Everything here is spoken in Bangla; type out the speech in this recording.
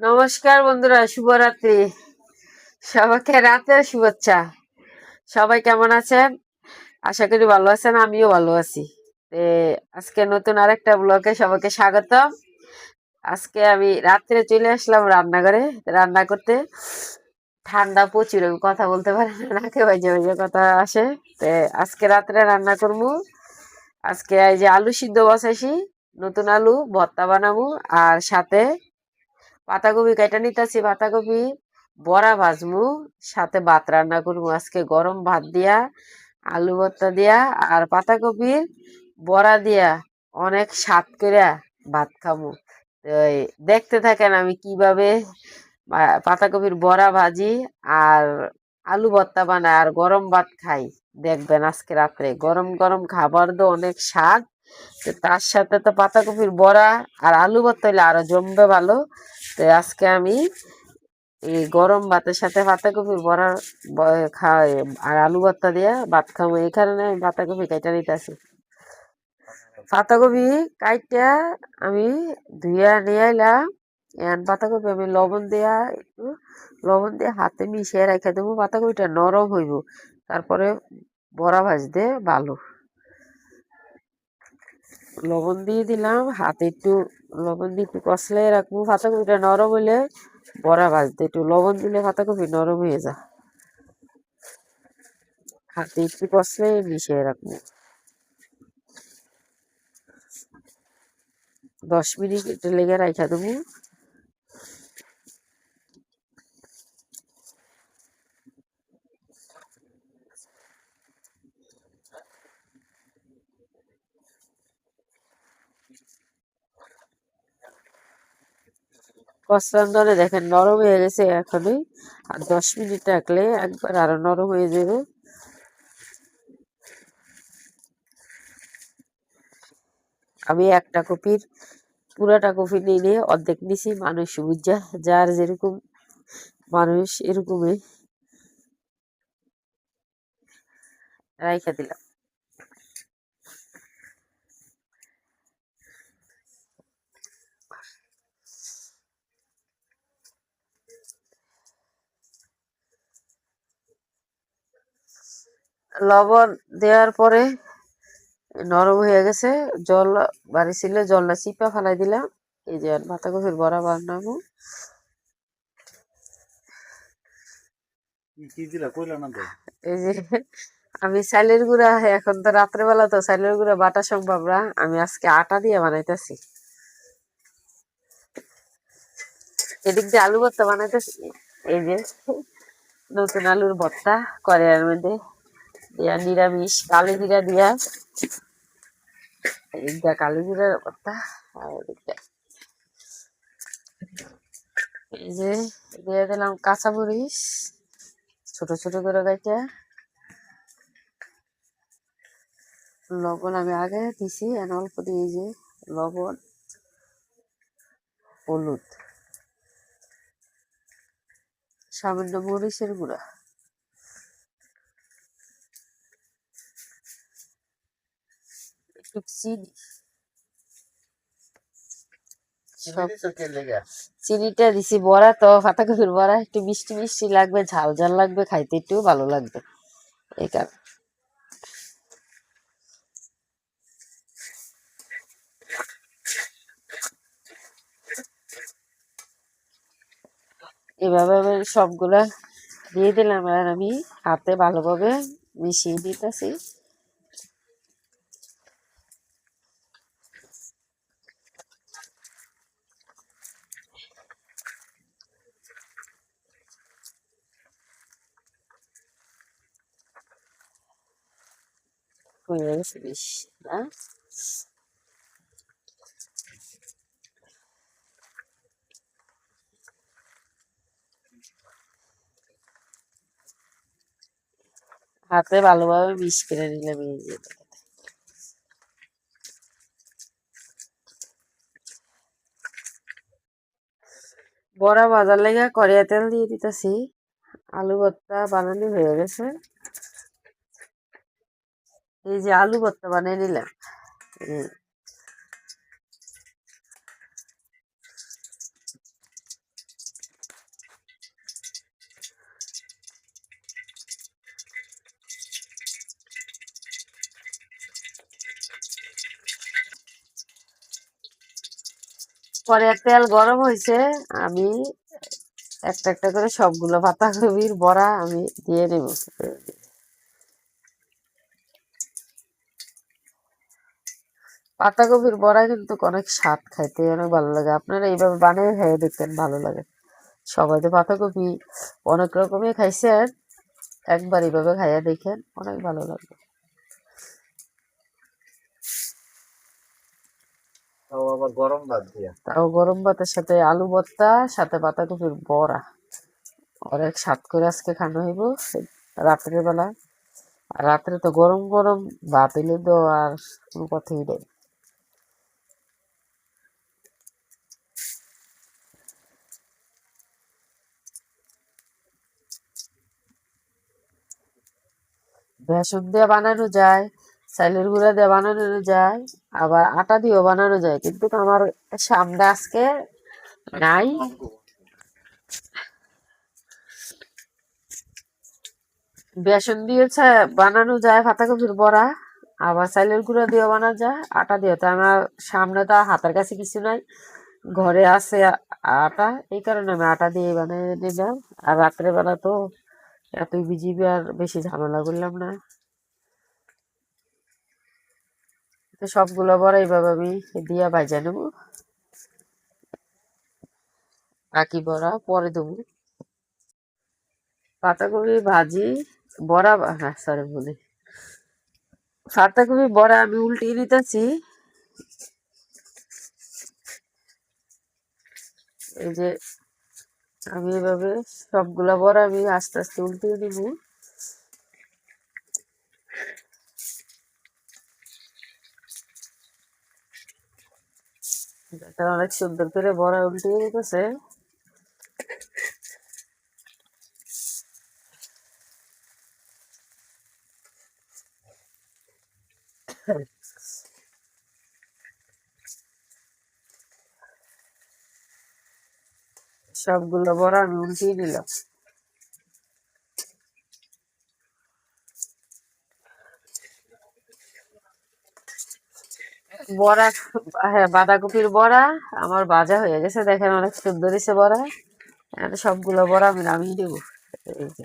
নমস্কার বন্ধুরা, শুভরাত্রি। সবাইকে রাতের শুভেচ্ছা। সবাই কেমন আছেন? আশা করি ভালো আছেন, আমিও ভালো আছি। আজকে নতুন আরেকটা ব্লগে সবাইকে স্বাগত আজকে আমি রাত্রে চলে আসলাম রান্নাঘরে। রান্না করতে ঠান্ডা প্রচুর, আমি কথা বলতে পারি না, নাকে বাজে বাজে কথা আসে। তো আজকে রাত্রে রান্না করব। আজকে এই যে আলু সিদ্ধ বসাইছি, নতুন আলু, ভর্তা বানাবো, আর সাথে পাতাকপি কেটে নিতেছি, পাতাকপি, বড়া ভাজমু, সাথে ভাত রান্না করব। আজকে গরম ভাত দিয়া, আলু ভর্তা দিয়া আর পাতাকপির বড়া দিয়া অনেক স্বাদ করে ভাত খামু। দেখতে থাকেন আমি কীভাবে পাতাকপির বড়া ভাজি আর আলু ভর্তা বানাই আর গরম ভাত খাই। দেখবেন আজকে রাত্রে গরম গরম খাবার তো অনেক স্বাদ। তো তার সাথে তো পাতাকপির বড়া আর আলু ভর্তা হলে আরও জমবে ভালো। তো আজকে আমি এই গরম ভাতের সাথে পাতাকপির বড়া খাই আর আলু ভর্তা দিয়ে ভাত খাব। এই কারণে আমি পাতাকপি কেটে নিতেছি। পাতাকপি কাইটা আমি ধুইয়া নিয়ে আইলাম। এখন পাতাকপি আমি লবণ দিয়া একটু লবণ দিয়ে হাতে মিশিয়ে রেখে দেবো। পাতাকপিটা নরম হইব। তারপরে বড়া ভাজতে ভালো। লবণ দিয়ে দিলাম, হাতে একটু লবণ দিয়ে একটু কষলে রাখব। পাতাকপিটা নরম হলে বড়া ভাজতে, একটু লবণ দিলে পাতাকপি নরম হয়ে যায়। হাতে একটু কষলে মিশিয়ে রাখব। দশ মিনিট এটা লেগে রাখা দেবো। কষলান্দনে দেখেন, নরম হয়ে গেছে এখনই। আর দশ মিনিট রাখলে একবার আরও নরম হয়ে যাবে। আমি একটা কপির, পুরাটা কপি নিয়ে নিয়ে অর্ধেক নিছি মানুষ বুঝা, যার যেরকম মানুষ এরকমই। রাইখা দিলাম। লবণ দেওয়ার পরে নরম হয়ে গেছে। জল বাড়ি ছিল জলটা চিপা ফেলাই দিলাম। এই যে বাঁধাকপির বড়া বানাবো। এই যে আমি চালের গুঁড়া এখন তো রাত্রেবেলা তো চালের গুঁড়া বাটা সম্ভব না। আমি আজকে আটা দিয়ে বানাইতেছি। এদিক দিয়ে আলু ভর্তা বানাইতেছি। এই যে নতুন আলুর ভর্তা কড়াইয়ের মধ্যে। দিয়া নিরামিষ, কালো জিরা দিয়া। এদিকটা কালো জিরার ভর্তা আর এদিকটা এই যে দিয়ে দিলাম কাঁচামরিচ, ছোট ছোট করে গাইটা লবণ আমি আগে দিছি, আর অল্প দিয়ে যে লবণ, হলুদ। সামান্য মরিচের গুঁড়া। চিনি চিনিটা দিছি বড়া তো পাতাকপির বড়া। একটু মিষ্টি মিষ্টি লাগবে ঝাল ঝাল লাগবে খাইতে একটু ভালো লাগবে। এই কারণে। এভাবে আমি সবগুলা দিয়ে দিলাম আর আমি হাতে ভালোভাবে মিশিয়ে দিতেছি। বেশ না হাতে ভালোভাবে মিশ করে নিলাম এই যে বড়া ভাজার লেগে কড়াইয়া তেল দিয়ে দিতেছি। আলু ভর্তা বানানো হয়ে গেছে। এই যে আলু ভর্তা বানিয়ে নিলাম। পরে তেল গরম হয়েছে আমি একটা একটা করে সবগুলো পাতাকপির বড়া আমি দিয়ে নেব। পাতাকপির বড়া কিন্তু অনেক স্বাদ খাইতে অনেক ভালো লাগে। আপনারা এইভাবে বানিয়ে খেয়ে দেখতেন ভালো লাগে। সবাই তো পাতাকপি অনেক রকমের খাইছেন। একবার এইভাবে খাইয়া দেখেন অনেক ভালো লাগবে। তাও আবার গরম ভাত দিয়া। তাও গরম ভাতের সাথে আলু ভর্তা সাথে পাতাকপির বড়া। অনেক স্বাদ করে আজকে খানো হইব রাত্রের বেলা। রাত্রে তো গরম গরম ভাত হইলে তো আর কোনো কথাই নেই। বেসন দিয়ে বানানো যায়, চালের গুঁড়া দিয়ে বানানো যায়, আবার আটা দিয়েও বানানো যায়। কিন্তু আমার সামনে আজকে নাই। বেসন দিয়ে বানানো যায়, পাতাকপির বড়া, আবার চালের গুঁড়া দিয়েও বানানো যায়, আটা দিয়ে তো আমার সামনে তো হাতের কাছে কিছু নাই। ঘরে আছে আটা। এই কারণে আমি আটা দিয়ে বানিয়ে নিলাম আর রাত্রে বেলা তো এতই বিজিবি আর বেশি ঝামেলা করলাম না। তো সবগুলো বড়া এইভাবে আমি দিয়া ভাজা নেব। বাকি বড়া, পরে দেবো। পাতাকপি ভাজি, বড়া সরি বলি পাতাকপি, বড়া আমি উল্টিয়ে নিতেছি। এই যে আমি এভাবে সবগুলা বড়া আমি আস্তে আস্তে উল্টিয়ে নিব এটা অনেক সুন্দর করে বড়া উল্টিয়ে দিতেছে। সবগুলো বড় আমি উল্টিয়ে দিলাম। বড়া হ্যাঁ বাঁধাকপির বড়া আমার ভাজা হয়ে গেছে, দেখেন অনেক সুন্দর হয়েছে বড়া। সবগুলো বড়া আমি নামিয়ে দেবো। এই যে।